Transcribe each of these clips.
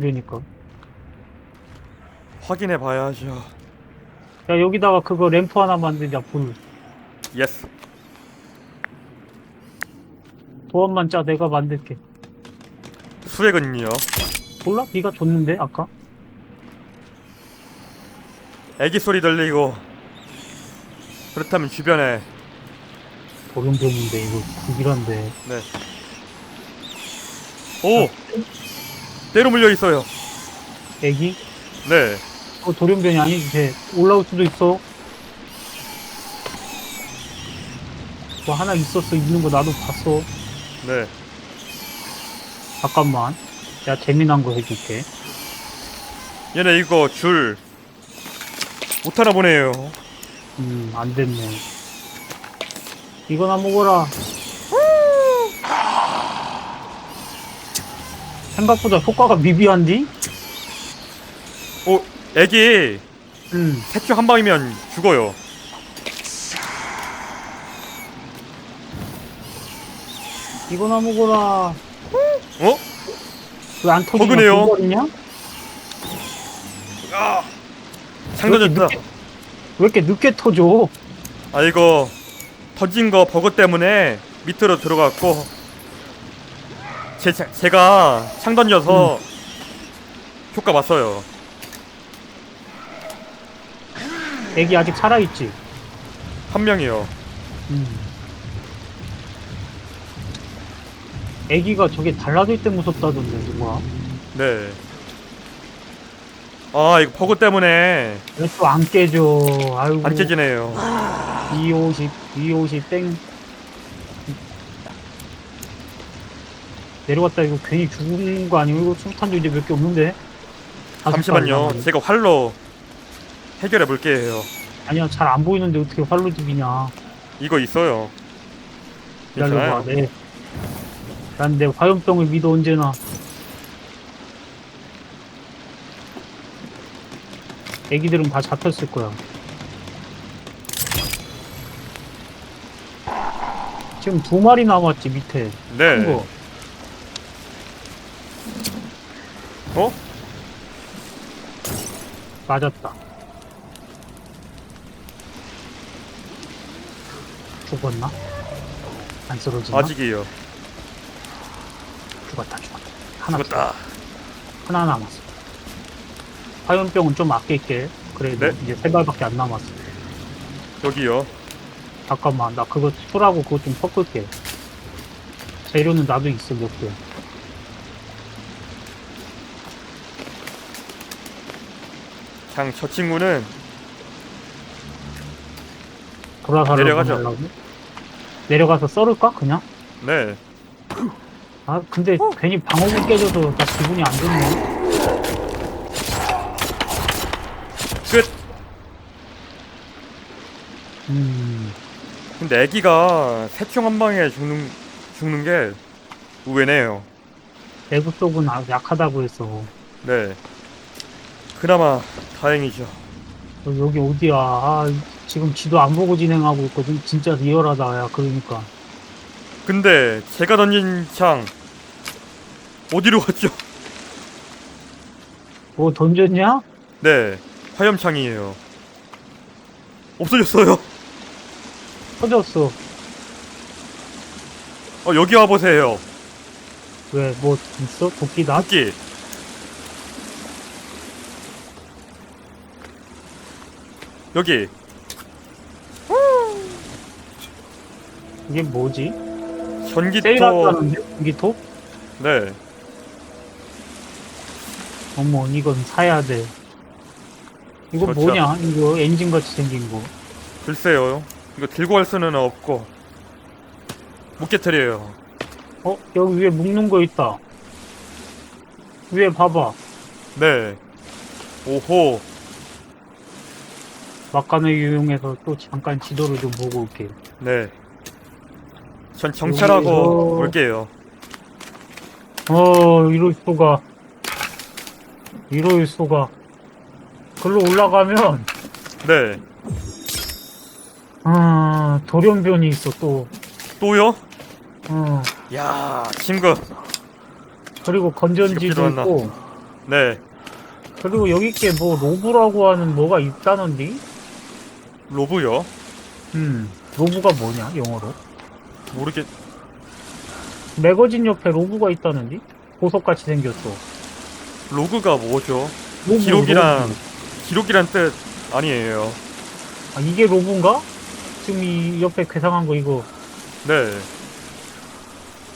그러니까. 확인해 봐야죠. 야 여기다가 그거 램프 하나 만들자 불. 예스. 도안만 짜 내가 만들게. 수액은요. 몰라? 네가 줬는데 아까? 애기 소리 들리고. 그렇다면 주변에 보름병인데 이거 국이란데. 네. 오 때로 물려 있어요. 애기? 네. 어 돌연변이 아니지 쟤 올라올 수도 있어. 뭐 하나 있었어 있는 거 나도 봤어. 네. 잠깐만. 야 재미난 거 해줄게. 얘네 이거 줄 못하나 보네요. 음, 안 됐네. 이거나 먹어라. 생각보다 효과가 미비한디? 오 애기 음, 새끼 한 방이면 죽어요. 이거나 먹어라. 어? 왜 안 터지냐? 버그네요. 버그냐? 아 상도졌다. 왜 이렇게 늦게 터져? 아 이거 터진 거 버그 때문에 밑으로 들어갔고 제 제- 제가 창 던져서 효과 봤어요. 애기 아직 살아있지? 한 명이요. 음. 애기가 저게 달라질 때 무섭다던데, 누가? 네. 아 이거 버그 때문에 왜 또 안 깨져? 아이고. 안 깨지네요. 250, 250, 땡. 내려갔다 이거 괜히 죽은 거 아니고 이거 술탄도 이제 몇 개 없는데? 잠시만요. 제가 활로 해결해 볼게요. 아니야 잘 안 보이는데 어떻게 활로 죽이냐? 이거 있어요. 기다려봐. 괜찮아요. 내, 난 내 화염병을 믿어 언제나. 애기들은 다 잡혔을 거야. 지금 두 마리 남았지 밑에. 큰 네. 거. 어? 맞았다. 죽었나? 안 쓰러지나? 아직이요. 죽었다, 죽었다. 하나, 죽었다. 하나 남았어. 화염병은 좀 아낄게. 그래도 네. 이제 세 발밖에 안 남았어. 여기요. 잠깐만, 나 그거 술하고 그거 좀 섞을게. 재료는 나도 있어, 몇 개. 그냥 저 친구는 돌아가려고 내려가죠. 하려고? 내려가서 썰을까, 그냥? 네. 아, 근데 괜히 방어구 깨져서 나 기분이 안 좋네. 끝. 음, 근데 애기가 새총 한 방에 죽는 죽는 게 의외네요. 내부 쪽은 약하다고 했어. 네. 그나마 다행이죠. 어, 여기 어디야? 아, 지금 지도 안 보고 진행하고 있거든. 진짜 리얼하다, 야. 그러니까. 근데 제가 던진 창 어디로 갔죠? 뭐 던졌냐? 네. 화염창이에요. 없어졌어요. 터졌어. 어 여기 와 보세요. 왜, 뭐 있어? 도끼다? 토끼. 여기 이게 뭐지? 전기톱. 세일한다는데? 전기톱? 네. 어머, 이건 사야 돼. 이거 그렇죠. 뭐냐? 이거 엔진 같이 생긴 거. 글쎄요. 이거 들고 갈 수는 없고 못 깨뜨려요. 어? 여기 위에 묶는 거 있다. 위에 봐봐. 네. 오호. 막간을 이용해서 또 잠깐 지도를 좀 보고 올게. 네. 전 정찰하고 여기서- 올게요. 어, 이럴 수가. 이럴 수가. 글로 올라가면, 네. 아, 돌연변이 있어, 또. 또요? 어, 야, 친구. 그리고 건전지도? 있고, 네. 그리고 여기 게 뭐 로브라고 하는 뭐가 있다는디? 로브요? 음, 로브가 뭐냐 영어로? 모르겠. 매거진 옆에 로브가 있다는디? 보석같이 생겼어. 로그가 뭐죠? 로브, 기록이란 로브. 기록이란 뜻 아니에요. 아, 이게 로브인가? 지금 이 옆에 괴상한 거 이거 네.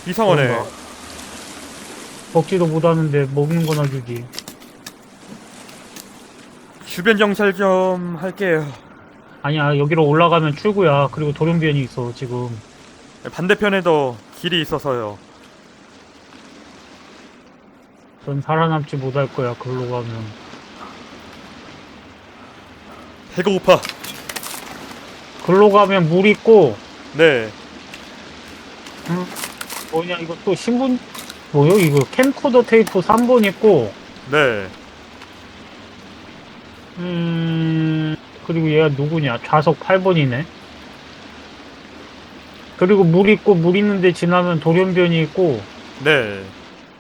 이상하네. 뭔가. 먹지도 못하는데 먹는 거나 주지. 주변 정찰 좀 할게요. 아니야 여기로 올라가면 출구야. 그리고 돌연변이 있어 지금. 반대편에도 길이 있어서요. 전 살아남지 못할 거야. 글로 가면. 배가 고파. 글로 가면 물 있고 네. 뭐냐 이거 또 신분 뭐요 이거 캠코더 테이프 3번 있고 네. 음 그리고 얘가 누구냐 좌석 8번이네 그리고 물 있고 물 있는데 지나면 돌연변이 있고 네.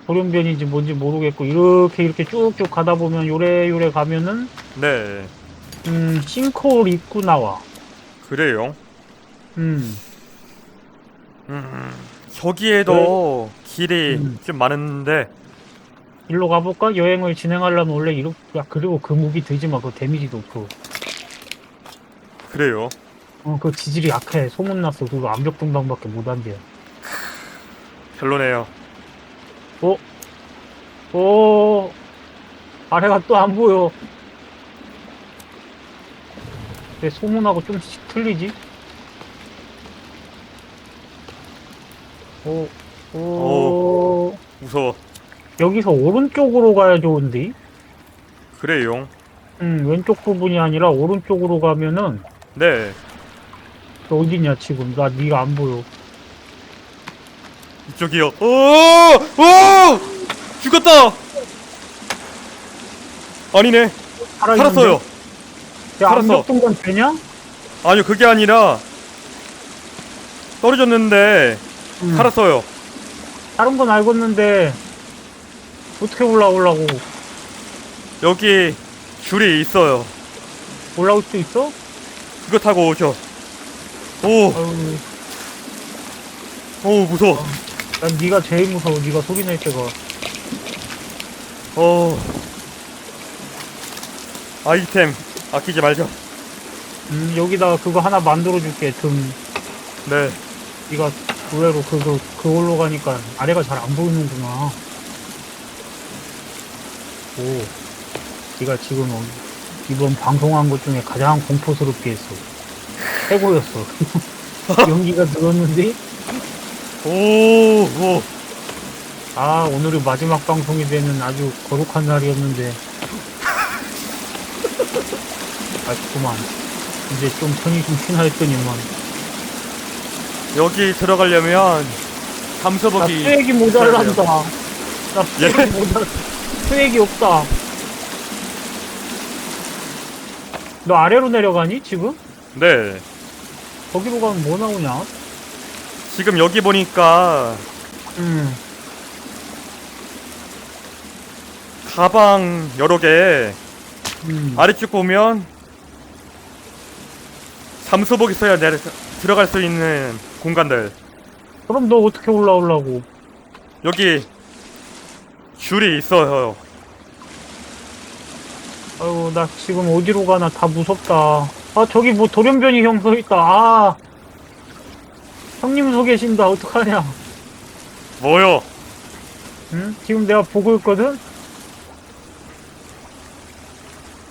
돌연변인지 뭔지 모르겠고 이렇게 이렇게 쭉쭉 가다 보면 요래요래 가면은 네. 음 싱크홀 입구 나와 그래요. 음 음. 저기에도 길이 음. 좀 많은데 일로 가볼까 여행을 진행하려면 원래 이렇게 야 그리고 그 무기 들지 마 그거 데미지 높고 그래요. 어 그 지질이 약해 소문났어 그거 암벽 등방밖에 못 한대요 별로네요. 오, 아래가 또 안 보여. 왜 소문하고 좀씩 틀리지? 오, 오, 무서워. 여기서 오른쪽으로 가야 좋은데? 그래요. 음, 왼쪽 부분이 아니라 오른쪽으로 가면은, 네. 어디냐, 지금. 나 니가 안 보여. 이쪽이요. 오! 오! 죽었다. 아니네. 살아있는데? 살았어요. 야, 살았어. 암벽 동반 되냐? 아니요, 그게 아니라 떨어졌는데 음, 살았어요. 다른 건 알겠는데, 어떻게 올라오려고? 여기 줄이 있어요. 올라올 수 있어? 그거 타고 오셔. 오, 아유, 오 무서워. 난 네가 제일 무서워. 네가 소리 낼 때가. 어. 아이템 아끼지 말자. 음, 여기다 그거 하나 만들어줄게. 등. 네. 네가 의외로 그거 그걸로 가니까 아래가 잘 안 보이는구나. 오, 네가 지금 어- 이번 방송한 것 중에 가장 공포스럽게 했어. 최고였어. 연기가 늘었는데, 오, 오. 아 오늘이 마지막 방송이 되는 아주 거룩한 날이었는데. 아쉽구만. 이제 좀 편히 좀 쉬나 했더니만. 여기 들어가려면 나 잠수복이 수액이 모자란다. 나 예? 수액이 모자 수액이 없다. 너 아래로 내려가니 지금? 네. 거기로 가면 뭐 나오냐? 지금 여기 보니까 음, 가방 여러 개 음. 아래쪽 보면 잠수복 있어야 내려 들어갈 수 있는 공간들. 그럼 너 어떻게 올라오려고? 여기 줄이 있어요. 아이고 나 지금 어디로 가나 다 무섭다. 아 저기 뭐 돌연변이 형 서 있다. 아 형님 서 계신다. 어떡하냐? 뭐요? 응? 지금 내가 보고 있거든.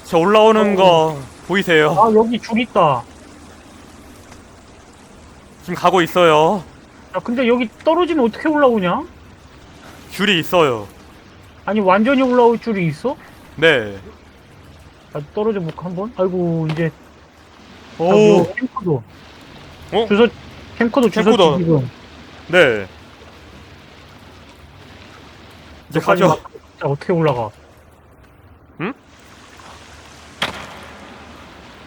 저 올라오는 어. 거 보이세요? 아 여기 줄 있다. 지금 가고 있어요. 야 근데 여기 떨어지면 어떻게 올라오냐? 줄이 있어요. 아니 완전히 올라올 줄이 있어? 네. 아, 떨어져 볼까 한번? 아이고 이제 오. 오 캠코더 어? 주소 캠코더 주소 캠코더. 지금 네. 이제 가죠. 막- 자, 어떻게 올라가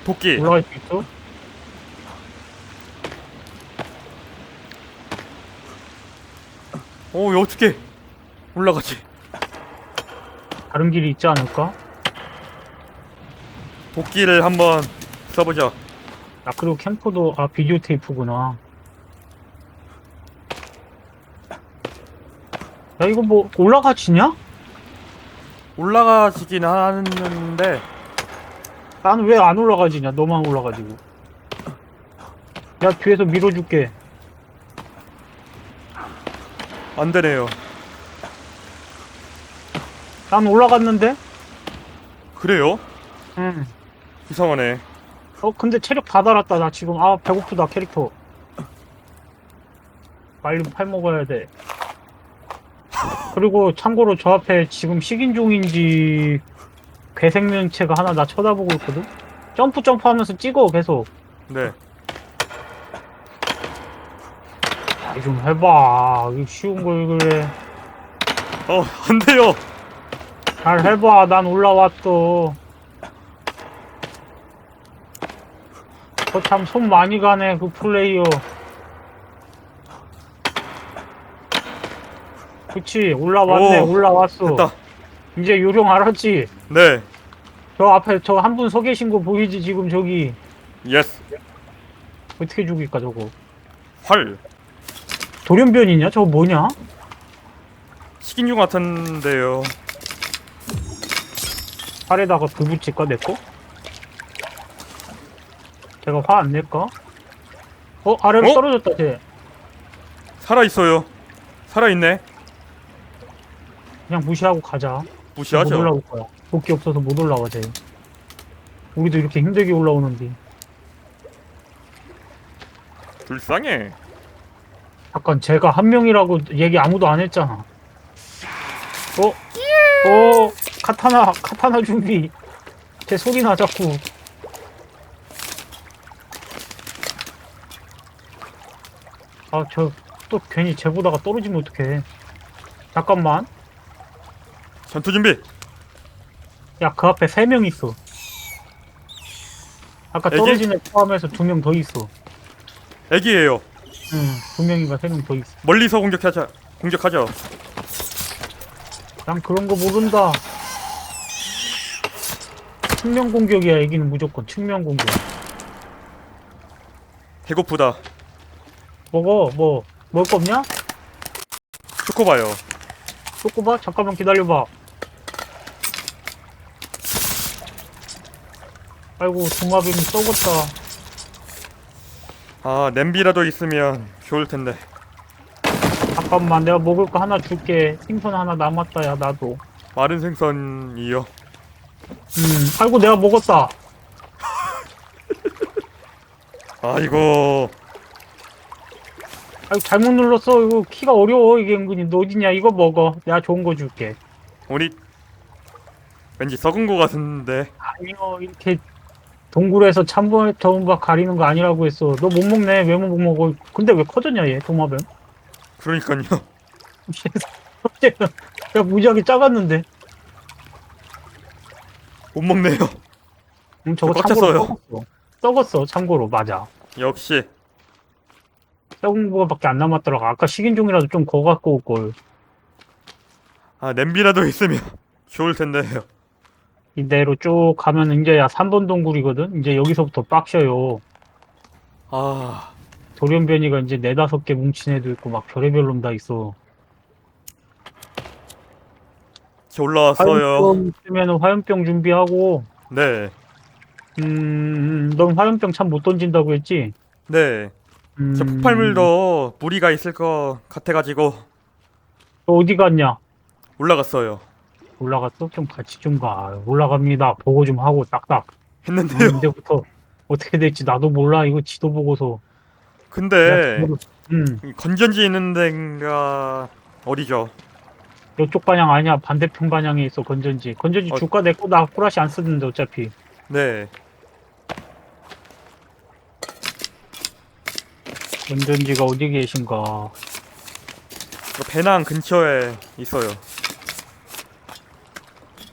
도끼. 올라갈 수 있어? 오, 이거 어떻게 올라가지? 다른 길이 있지 않을까? 도끼를 한번 써보자. 아 그리고 캠코도 아 비디오 테이프구나. 야 이거 뭐 올라가지냐? 올라가지긴 하는데 나는 왜안 올라가지냐? 너만 올라가지고. 야 뒤에서 밀어줄게. 안 되네요. 난 올라갔는데? 그래요? 응. 이상하네. 어 근데 체력 다 달았다. 나 지금 아 배고프다 캐릭터. 빨리 팔 먹어야 돼. 그리고 참고로 저 앞에 지금 식인종인지 괴생명체가 하나 나 쳐다보고 있거든. 점프 점프 하면서 찍어 계속. 네. 잘좀 해봐. 이거 쉬운 걸 그래. 어, 안 돼요. 잘 해봐. 난 올라왔어. 거참 손 많이 가네 그 플레이어. 그치 올라왔네 오, 올라왔어. 됐다. 이제 요령 알았지? 네. 저 앞에 저 한 분 서 계신 거 보이지 지금 저기 예스. 어떻게 죽일까 저거? 활. 돌연변이냐? 저거 뭐냐? 식인종 같은데요. 팔에다가 불 붙일까 내 거? 제가 화 안 낼까? 어 아래로 어? 떨어졌다 쟤. 살아 있어요. 살아 있네. 그냥 무시하고 가자. 못 무시하죠. 올라올 거야. 도끼 없어서 못 올라와 쟤. 우리도 이렇게 힘들게 올라오는데. 불쌍해. 잠깐 제가 한 명이라고 얘기 아무도 안 했잖아. 어? 어? 카타나 카타나 준비. 제 소리 나 자꾸. 아 저 또 괜히 쟤 보다가 떨어지면 어떡해. 잠깐만. 전투 준비. 야 그 앞에 세 명 있어. 아까 애기? 애 포함해서 두 명 더 있어. 애기예요. 응, 두 명인가 세 명 더 있어. 멀리서 공격하자. 공격하죠. 난 그런 거 모른다. 측면 공격이야, 애기는 무조건. 측면 공격. 배고프다. 먹어, 뭐, 먹을 거 없냐? 초코바요. 쪼꼬봐? 잠깐만 기다려봐. 아이고, 도마뱀이 썩었다. 아, 냄비라도 있으면 좋을 텐데. 잠깐만, 내가 먹을 거 하나 줄게. 생선 하나 남았다, 야, 나도. 마른 생선이요. 음, 아이고, 내가 먹었다. 아이고. 아이고, 잘못 눌렀어. 이거 키가 어려워, 이게 은근히. 너 어디냐? 이거 먹어. 내가 좋은 거 줄게. 우리 왠지 썩은 거 같은데. 아니요 이렇게 동굴에서 참돔 전박 가리는 거 아니라고 했어 너 못 먹네 왜 못 먹어 근데 왜 커졌냐 얘 도마뱀 그러니까요. 야 무지하게 작았는데 못 먹네요. 음, 저거 꽉 참고로 찼어요. 썩었어 썩었어 참고로 맞아 역시 거밖에 안 남았더라고. 아까 식인종이라도 좀 거 갖고 올걸. 아 냄비라도 있으면 좋을 텐데요. 이대로 쭉 가면 이제 야 3번 동굴이거든? 이제 여기서부터 빡셔요. 아. 돌연변이가 이제 네다섯 개 뭉친 애도 있고 막 별의별 놈 다 있어. 저 올라왔어요. 화염병 있으면 화염병 준비하고. 네, 음, 넌 화염병 참 못 던진다고 했지? 네. 음, 저 폭발물도 무리가 있을 것 같아가지고 너 어디 갔냐? 올라갔어요. 올라갔어? 좀 같이 좀 가. 올라갑니다. 보고 좀 하고 딱딱. 했는데요. 언제부터 어떻게 될지 나도 몰라. 이거 지도 보고서. 근데 음, 건전지 있는 데가 어디죠? 이쪽 방향 아니야. 반대편 방향에 있어. 건전지. 건전지 어. 줄까 내거 나 후라시 안 쓰는데 어차피. 네. 건전지가 어디 계신가? 그 배낭 근처에 있어요.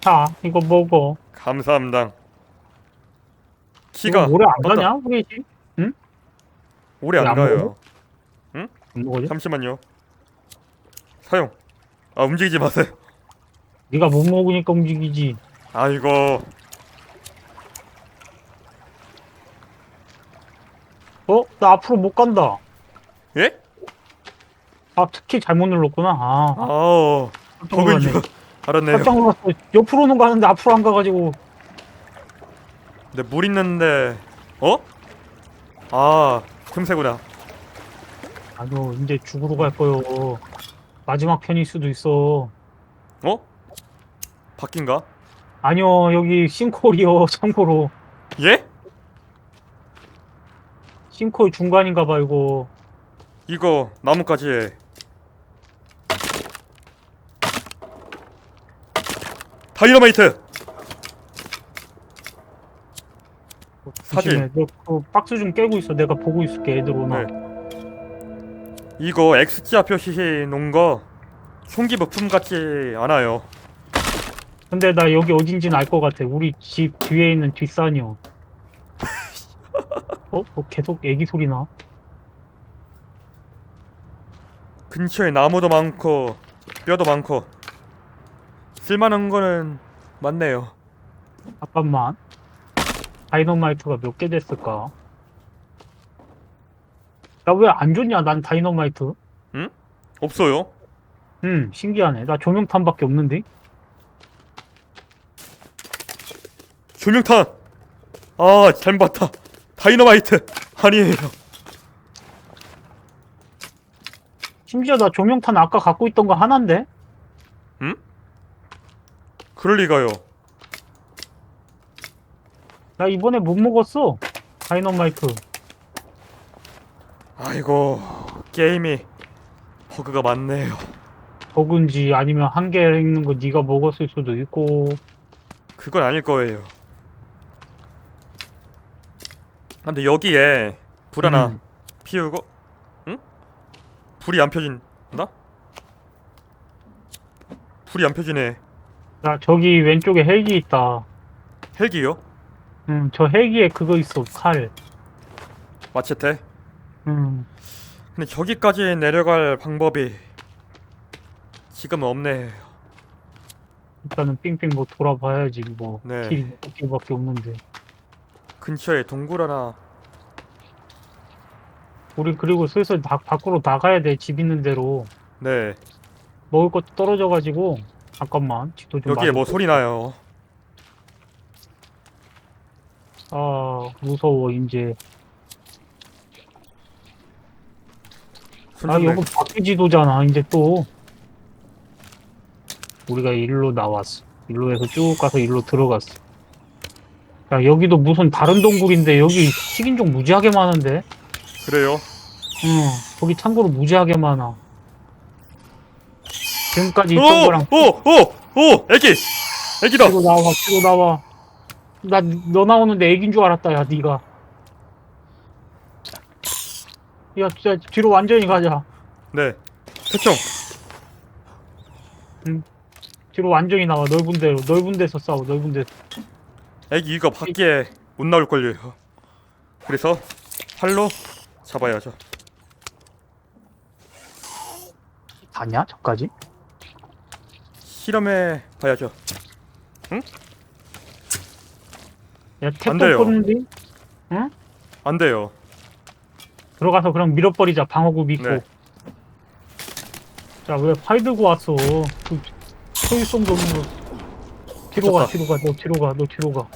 자, 이거 먹어. 감사합니다. 키가 이거 오래 안 맞다. 가냐? 우리 집? 오래 왜안 안 가요. 안 먹어지? 잠시만요. 사용. 아 움직이지 마세요. 네가 못 먹으니까 움직이지. 아이고 어? 나 앞으로 못 간다. 예? 아, 특히 잘못 눌렀구나. 아, 아우 깜짝 놀랐네. 알았네요 깜짝 놀랐어. 옆으로는 가는데 앞으로 안 가가지고. 근데 물 있는데 어? 아 틈새구나 아니요, 이제 죽으러 갈 거요. 마지막 편일 수도 있어. 어? 바뀐가? 아니요, 여기 싱콜이요, 참고로. 예? 싱콜 중간인가 봐, 이거. 이거 나뭇가지 에 다이너마이트 사진. 너그 박스 좀 깨고 있어. 내가 보고 있을게, 애들 오나. 네. 이거 X자 표시 놓은 거 총기 부품 같지 않아요 근데 나 여기 어딘지는 알 것 같아. 우리 집 뒤에 있는 뒷산이요. 어? 어? 계속 애기 소리 나? 근처에 나무도 많고 뼈도 많고 쓸만한 거는 많네요 잠깐만. 다이너마이트가 몇 개 됐을까? 나 왜 안 줬냐, 난 다이너마이트? 없어요 음, 신기하네. 나 조명탄밖에 없는데? 조명탄 아 잘못 봤다 다이너마이트 아니에요 심지어 나 조명탄 아까 갖고 있던 거 하나인데? 그럴 리가요 나 이번에 못 먹었어. 다이너마이트. 아이고 게임이 버그가 많네요 버그인지 아니면 한 개 있는 거 네가 먹었을 수도 있고. 그건 아닐 거예요 근데 여기에 불 하나 음. 피우고 응? 불이 안 펴진다? 불이 안 펴지네 나 저기 왼쪽에 헬기 있다. 헬기요? 음, 저 헬기에 그거 있어, 칼. 마체테 음, 근데 저기까지 내려갈 방법이 지금은 없네 일단은 삥삥 뭐 돌아봐야지, 뭐. 네. 길이 몇 개밖에 없는데. 근처에 동굴 하나 우리 그리고 슬슬 다, 밖으로 나가야 돼, 집 있는 대로. 네 먹을 것도 떨어져가지고. 잠깐만, 지도 좀 여기에 뭐. 소리 나요 아, 무서워, 이제. 아, 이거 밖에 지도잖아, 이제 또. 우리가 일로 나왔어. 일로 해서 쭉 가서 일로 들어갔어. 야, 여기도 무슨 다른 동굴인데, 여기 식인종 무지하게 많은데? 그래요? 응, 거기 참고로 무지하게 많아. 지금까지 있던 오! 거랑 오! 오! 오! 애기! 애기다! 뒤로 나와, 뒤로 나와. 나 너 나오는데 애긴 줄 알았다, 야, 니가. 야, 진짜 뒤로 완전히 가자. 네 태총 뒤로 완전히 나와, 넓은 데로. 넓은 데서 싸워, 넓은 데서. 애기 이거 밖에 못 나올걸요 그래서 팔로 잡아야죠 다냐, 저까지? 실험해 봐야죠 야, 안 돼요. 택도 끄는데? 안 돼요 들어가서 그럼 밀어버리자, 방어구 믿고. 네. 자, 왜팔 들고 왔어? 그, 소유성도 없는 거. 뒤로 가. 뒤로 가, 너 뒤로 가, 너 뒤로 가.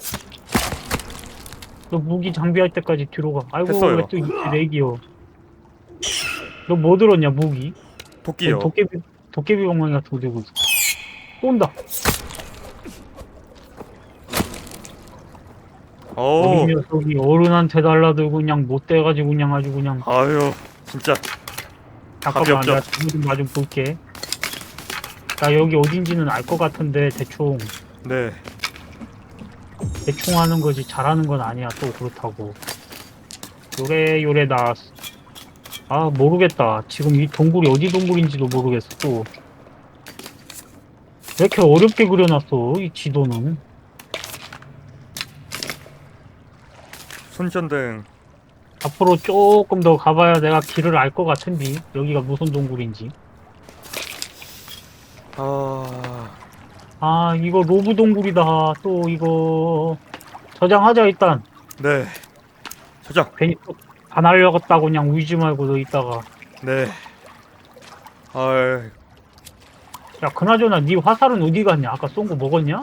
너 무기 장비할 때까지 뒤로 가. 아이고, 했어요. 왜또 이렇게 렉이요. 너 뭐 들었냐, 무기? 도끼요 도깨비, 도깨비 엉망이 같은 거 들고 있어. 또 온다. 어우 어린 녀석이 어른한테 달라들고 그냥 못 돼가지고 그냥 아주 그냥. 아유 진짜 잠깐만, 없죠. 내가 지금 좀마좀 볼게. 나 여기 어딘지는 알 것 같은데, 대충. 네. 대충 하는 거지 잘하는 건 아니야 또 그렇다고. 요래 요래 나왔어 아 모르겠다. 지금 이 동굴이 어디 동굴인지도 모르겠어 또. 왜 이렇게 어렵게 그려놨어 이 지도는? 손전등. 앞으로 조금 더 가봐야 내가 길을 알 것 같은데 여기가 무슨 동굴인지. 아 아 이거 로브 동굴이다 또 이거 저장하자 일단 네. 저장. 괜히 또안 하려겠다고 그냥 울지 말고 너 이따가 네. 아, 야 그나저나 네 화살은 어디 갔냐 아까 쏜 거 먹었냐?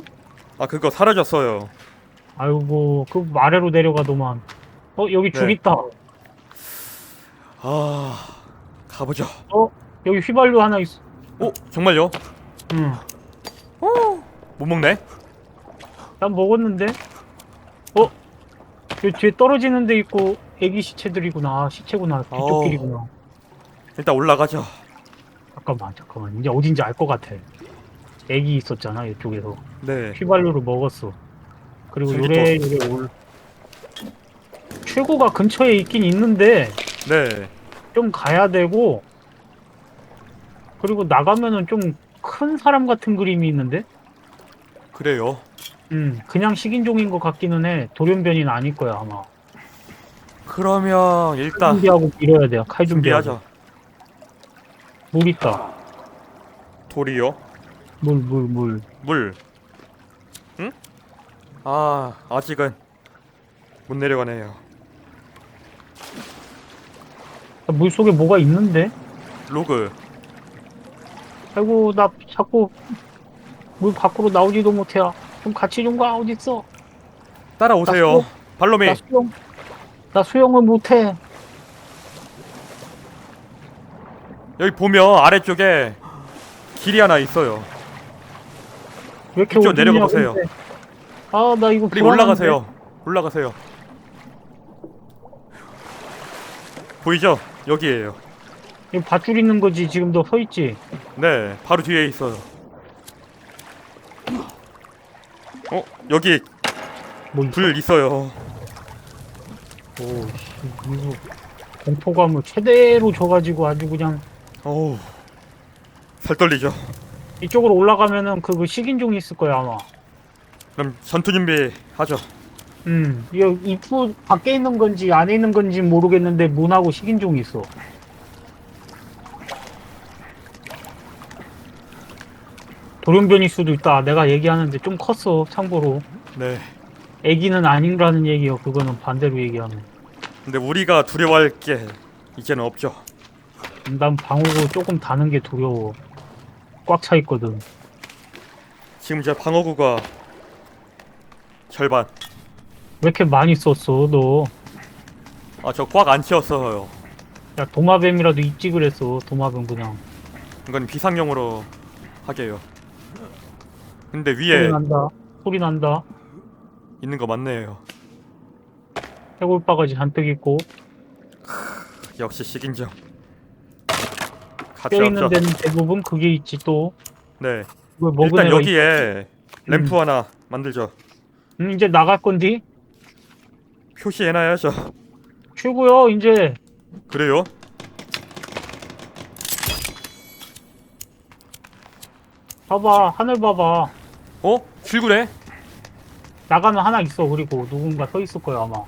아 그거 사라졌어요. 아이고 그 아래로 내려가더만 어 여기 줄 네. 있다 아, 가보죠. 여기 휘발유 하나 있어 오, 정말요? 응. 못 먹네. 난 먹었는데 어? 여기 뒤에 떨어지는 데 있고 애기 시체들이구나 아, 시체구나. 뒤쪽길이구나 일단 올라가죠. 잠깐만 잠깐만 이제 어딘지 알 것 같아 애기 있었잖아 이쪽에서 네. 휘발유를 먹었어 그리고. 요래 요래 올 출구가 근처에 있긴 있는데 네. 좀 가야 되고 그리고 나가면은 좀 큰 사람 같은 그림이 있는데 그래요. 음 그냥 식인종인 것 같기는 해 돌연변이는 아닐 거야 아마 그러면 칼 일단 준비하고 밀어야 돼요 칼 준비하고 준비하자. 물 있다 돌이요. 물 물 물 물. 응? 아, 아직은 못 내려가네요. 물 속에 뭐가 있는데 로그. 아이고 나 자꾸 물 밖으로 나오지도 못해 좀 같이 좀 가 어딨어 따라오세요. 나 발로미. 나 수영 나 수영을 못해 여기 보면 아래쪽에 길이 하나 있어요. 왜 이렇게 이쪽 내려가 보세요. 근데. 아, 나 이거 그리고 불안한데. 올라가세요. 올라가세요. 보이죠? 여기에요. 이거 밧줄 있는 거지. 지금 너서 있지. 네, 바로 뒤에 있어요. 어, 여기 뭐 있어? 불 있어요. 오, 씨, 이거 공포감을 최대로 줘가지고 아주 그냥 어우, 살 떨리죠. 이쪽으로 올라가면은 그, 그 식인종이 있을 거야 아마. 그럼 전투 준비 하죠. 음, 이거 입구 밖에 있는 건지 안에 있는 건지 모르겠는데 문하고 식인종이 있어. 돌연변일 수도 있다. 내가 얘기하는데 좀 컸어. 참고로. 네. 애기는 아닌라는 얘기요. 그거는 반대로 얘기하면. 근데 우리가 두려워할 게 이제는 없죠. 난 방어구 조금 다는 게 두려워. 꽉 차 있거든. 지금 제 방어구가 절반. 왜 이렇게 많이 썼어, 너? 아, 저 꽉 안 채웠어요. 야, 도마뱀이라도 있지 그랬어. 도마뱀 그냥. 이건 비상용으로 하게요. 근데 소리 위에 난다. 소리 난다. 있는 거 맞네요. 해골 바가지 잔뜩 있고. 역시. 가치 뼈 있는 없죠. 데는 대부분 그게 있지 또. 네. 먹은 일단 애가 여기에 램프 음. 하나 만들죠. 음, 이제 나갈 건디? 표시해놔야죠. 출구요, 이제. 그래요? 봐봐, 하늘 봐봐. 어? 출구래? 나가면 하나 있어. 그리고 누군가 서 있을 거야, 아마.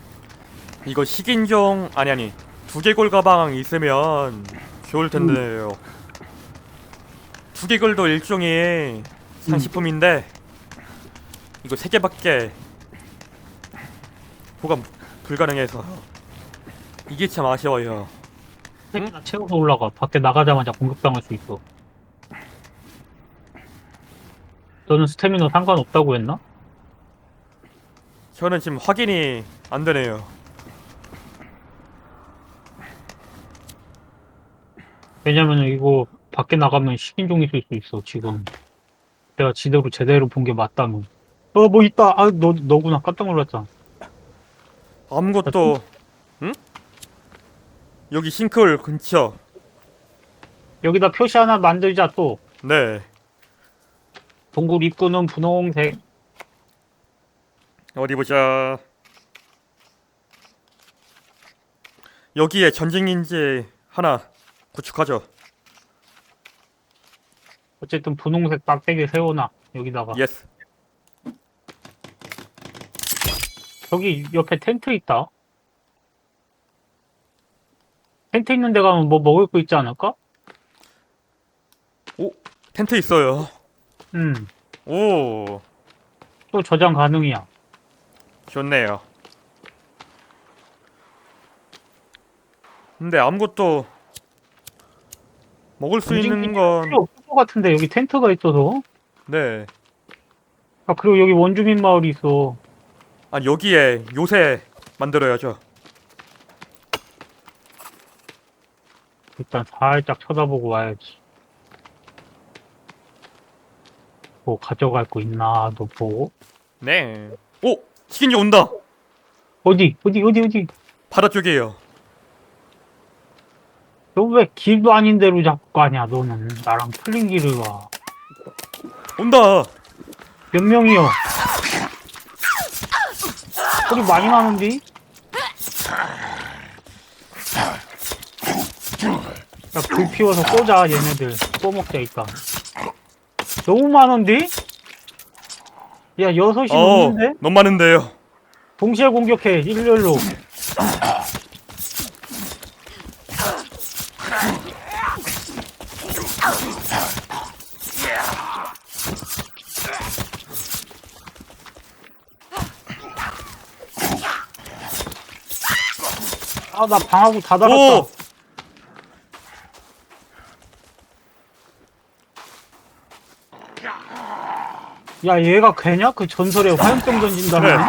이거 식인종 아니 아니 두개골 가방 있으면 좋을 텐데요. 두개골도 일종의 상식품인데 이거 세 개밖에 보관 불가능해서 이게 참 아쉬워요. 나 채워서 올라가. 밖에 나가자마자 공격당할 수 있어. 너는 스태미너 상관없다고 했나? 저는 지금 확인이 안 되네요. 왜냐면 이거 밖에 나가면 식인종 있을 수 있어, 지금. 내가 지대로 제대로 본 게 맞다면. 어, 뭐 있다. 아, 너, 너구나. 깜짝 놀랐잖아. 아무것도 응? 여기 싱크홀 근처 여기다 표시 하나 만들자, 또. 네 동굴 입구는 분홍색. 어디 보자. 여기에 전쟁인지 하나 구축하죠. 어쨌든 분홍색 빡대기 세워놔. 여기다가. 예스. 저기 옆에 텐트 있다. 텐트 있는 데 가면 뭐 먹을 거 있지 않을까? 텐트 있어요. 음. 오 또 저장 가능이야. 좋네요. 근데 아무것도 먹을 수 있는 필요 건 없을 것 같은데 여기 텐트가 있어서. 네. 아 그리고 여기 원주민 마을이 있어. 아 여기에 요새 만들어야죠. 일단 살짝 쳐다보고 와야지. 뭐 가져갈 거 있나 너 보고. 네. 오 치킨이 온다. 어디 어디 어디 어디. 바다 쪽이에요. 너 왜 길도 아닌 데로 자꾸 가냐 너는 나랑 틀린 길을 가. 온다. 몇 명이요? 소리 많이 나는데? 야, 불 피워서 쏘자, 얘네들. 쏘먹자, 일단. 너무 많은데? 야, 여섯이 어 넘는데? 너무 많은데요. 동시에 공격해, 일렬로. 아, 나 방하고 다 달았다. 오 야, 얘가 걔냐? 그 전설의 화염병 던진다는 네.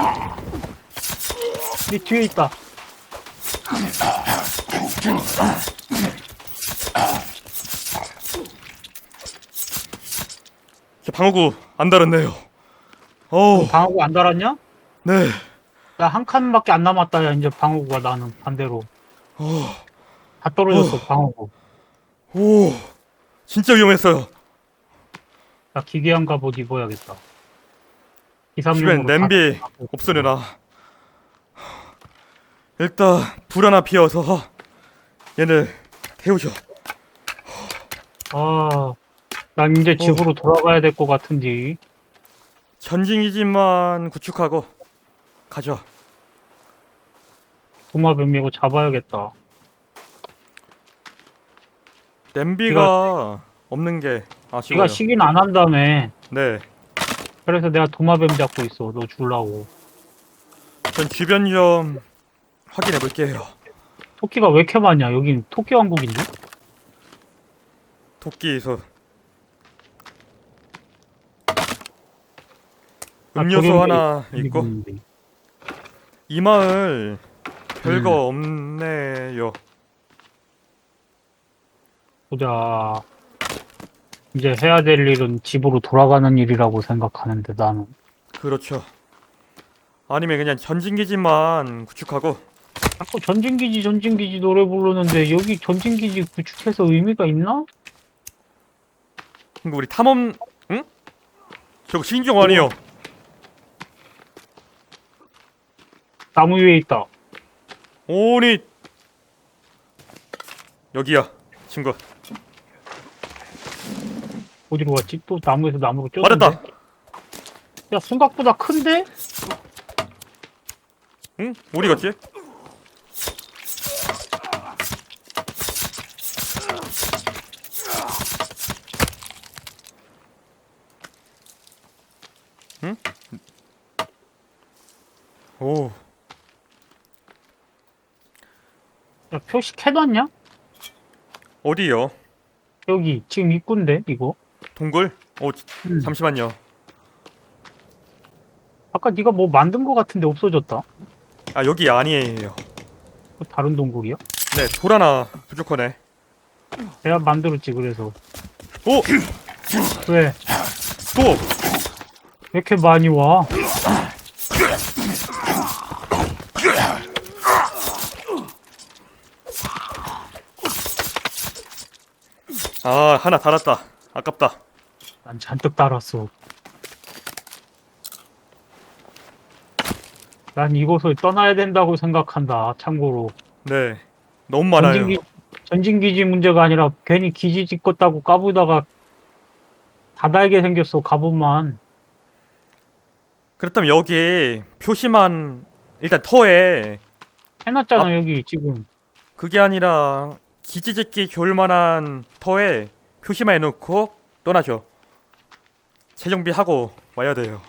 네 뒤에 있다. 제 방어구 안 달았네요. 어 방어구 안 달았냐? 네. 나 한 칸밖에 안 남았다, 야, 이제 방어구가 나는 반대로. 어, 다 떨어졌어, 방어구. 오 진짜 위험했어요. 나 기계한 갑옷 입어야겠다. 주변 냄비 다- 없으려나. 일단 불 하나 피워서 얘를 태우죠. 아, 난 이제 집으로 돌아가야 될 것 같은데. 전진기지만 구축하고 가죠. 도마뱀 메고 잡아야겠다. 냄비가 없는 게 아쉬워요. 네가 시긴 안 한다며. 네, 그래서 내가 도마뱀 잡고 있어. 너 줄라고. 전 주변 좀 확인해 볼게요. 토끼가 왜 이렇게 많냐? 여긴 토끼 왕국인데? 토끼 소 아, 음료수 저기 하나 있고 있는데. 이 마을 별거 음. 없네요. 보자. 이제 해야 될 일은 집으로 돌아가는 일이라고 생각하는데 나는. 그렇죠. 아니면 그냥 전진기지만 구축하고 자꾸 전진기지 전진기지 노래 부르는데 여기 전진기지 구축해서 의미가 있나? 그럼 우리 탐험 응? 저거 신경 아니요. 나무 위에 있다. 오니 여기야 친구 어디로 갔지? 또 나무에서 나무로 쪄는데 맞았다 야 생각보다 큰데? 응 어디 갔지 응? 오 야 표시 해놨냐? 어디요 여기 지금 입구인데 이거. 동굴 오 지- 음. 잠시만요 아까 네가 뭐 만든 거 같은데 없어졌다. 아 여기 아니에요 그거 다른 동굴이야? 네 돌 하나 부족하네 내가 만들었지 그래서. 오 왜? 또 왜 이렇게 많이 와? 아 하나 달았다 아깝다 난 잔뜩 달았어. 난 이곳을 떠나야 된다고 생각한다. 참고로. 네 너무 많아요 전진기, 전진기지 문제가 아니라 괜히 기지 짓겠다고 까부다가 다 달게 생겼어. 갑옷만. 그렇다면 여기 표시만 일단 터에 해놨잖아 여기 지금. 그게 아니라 기지짓기 좋을 만한 터에 표시만 해놓고 떠나죠. 새 정비 하고 와야 돼요.